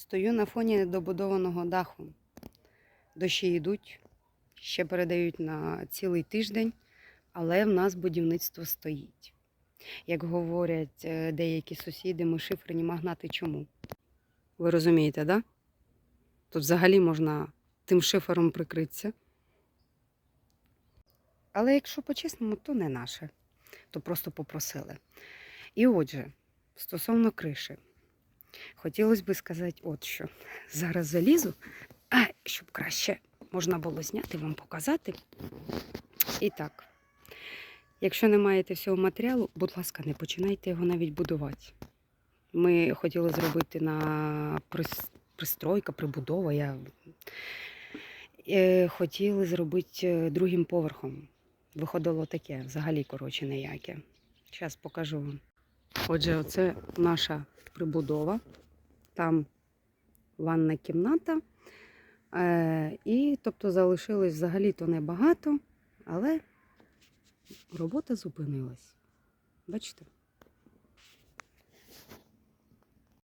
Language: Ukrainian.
Стою на фоні недобудованого даху. Дощі йдуть, ще передають на цілий тиждень, але в нас будівництво стоїть. Як говорять е, деякі сусіди, ми шиферні магнати чому? Ви розумієте, да? Тут взагалі можна тим шифером прикритися. Але якщо по-чесному, то не наше, то просто попросили. І отже, стосовно криші, хотілося б сказати, от що. Зараз залізу, а, щоб краще можна було зняти, вам показати. І так, якщо не маєте всього матеріалу, будь ласка, не починайте його навіть будувати. Ми хотіли зробити на пристройка, прибудова. Я... Е, хотіли зробити е, другим поверхом. Виходило таке, взагалі, коротше, ніяке. Зараз покажу вам. Отже, оце наша прибудова. Там ванна кімната. Е, і тобто залишилось взагалі-то небагато, але робота зупинилась. Бачите?